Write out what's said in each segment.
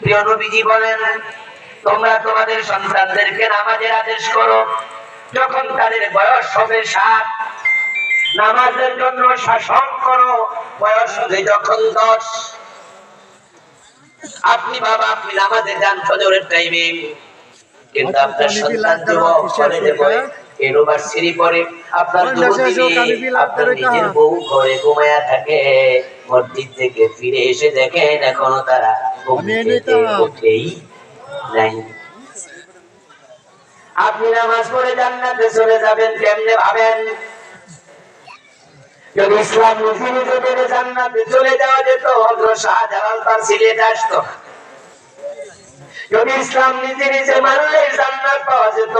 প্রিয় নবীজি বলেন তোমরা তোমাদের সন্তানদেরকে নামাজের আদেশ করো। যখন তাদের বয়স হবে সাত নামাজের জন্য শাসন করো। বয়স হবে যখন দশ। আপনি বাবা আপনি নামাজে যান ফজরের টাইমে। কিন্তু আপনার সন্তান যুবক কলেজে পড়ে ইউনিভার্সিটি পড়ে আপনার যুবতী আপনার নিজের বউ ঘরে ঘুমায়া থাকে। মসজিদ থেকে ফিরে এসে দেখেন এখনও তারা উঠেই নাই। আপনি নামাজ পড়ে জান্নাতে চলে যাবেন কেমনে ভাবেন? যদি ইসলাম নিজে নিজে জান্নাতে চলে যাওয়া যেত হজরত শাহজালাল তার সিলেট আসতো। যদি ইসলাম নিজে নিজে মানলে জান্নাত পাওয়া যেত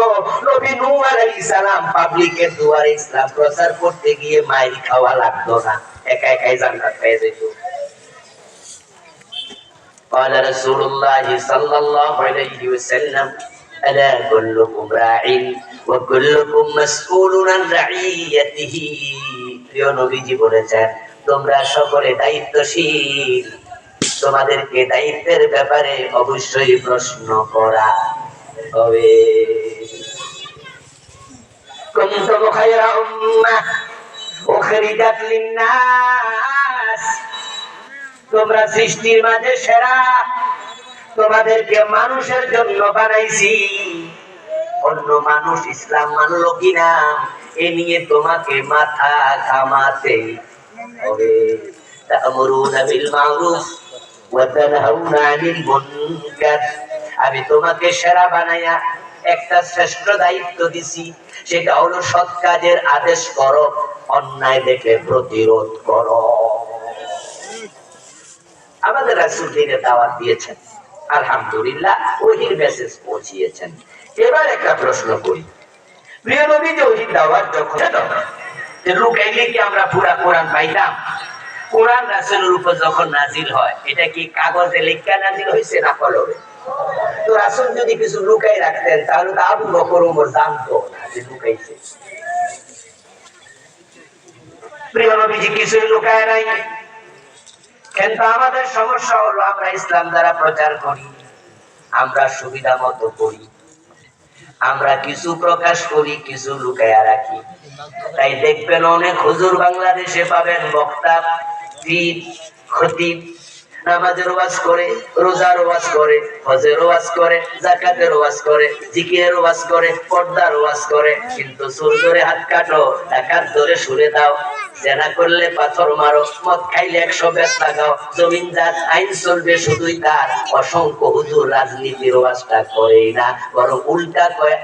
নবী নূহ আলাইহিস সালাম পাবলিকের দুয়ারে ইসলাম প্রচার করতে গিয়ে মাইর খাওয়া লাগতো না একা একাই জান্নাত পেয়ে যেত قال رسول الله صلى الله عليه وسلم ألا كلكم راع وكلكم مسؤول عن رعيته প্রিয় নবীজি বলেছেন তোমরা সকলে দায়িত্বশীল তোমাদেরকে দায়িত্বের ব্যাপারে অবশ্যই প্রশ্ন করা হবে كنتم خير أمة أخرجت للناس তোমরা সৃষ্টির মাঝে সেরা তোমাদেরকে মানুষের জন্য বানাইছি অন্য মানুষ ইসলাম মানলো কিনা এ নিয়ে তোমাকে মাথা ঘামাতে হবে তা'মুরুনা বিল মা'রুফ আমি তোমাকে সেরা বানায়া একটা শ্রেষ্ঠ দায়িত্ব দিছি, সেটা হলো সৎ কাজের আদেশ করো, অন্যায় দেখে প্রতিরোধ করো। আমাদের রাসূল দাওয়াত দিয়েছেন, আলহামদুলিল্লাহ, ওহির মেসেজ পৌঁছিয়েছেন। এবার একটা প্রশ্ন করি। প্রিয় নবী, যে ওহির দাওয়াত যখন লুকাইলে কি আমরা পুরা কোরআন পাইতাম? কোরআন রাসূলের উপর যখন নাজিল হয়, এটা কি কাগজে লেখা নাজিল হয়েছে না কলমে? তো রাসূল যদি কিছু লুকাই রাখতেন, তাহলে তো আবু বকর ওমর জানতো যে লুকাইছে। কিছুই লুকায় নাই। কিন্তু আমাদের সমস্যা হলো, আমরা ইসলাম দ্বারা প্রচার করি, আমরা সুবিধা মতো করি, আমরা কিছু প্রকাশ করি, কিছু লুকায়া রাখি। তাই দেখবেন অনেক হুজুর বাংলাদেশে পাবেন বক্তা পীর নামাজের ওয়াজ করে, রোজার ওয়াজ করে, হজের ওয়াজ করে জাকাতের ওয়াজ করে ওয়াজ করে, পর্দার ওয়াজ করে। কিন্তু সুর ধরে হাত কাটো ধরে সুরে দাও। জেনা করলে পাথর মারো, মদ খাইলে একশো বেশ লাগাও জমিন যার আইন চলবে শুধুই তার। অসংখ্য হুজুর রাজনীতির ওয়াজটা করেই না, বরং উল্টা কয়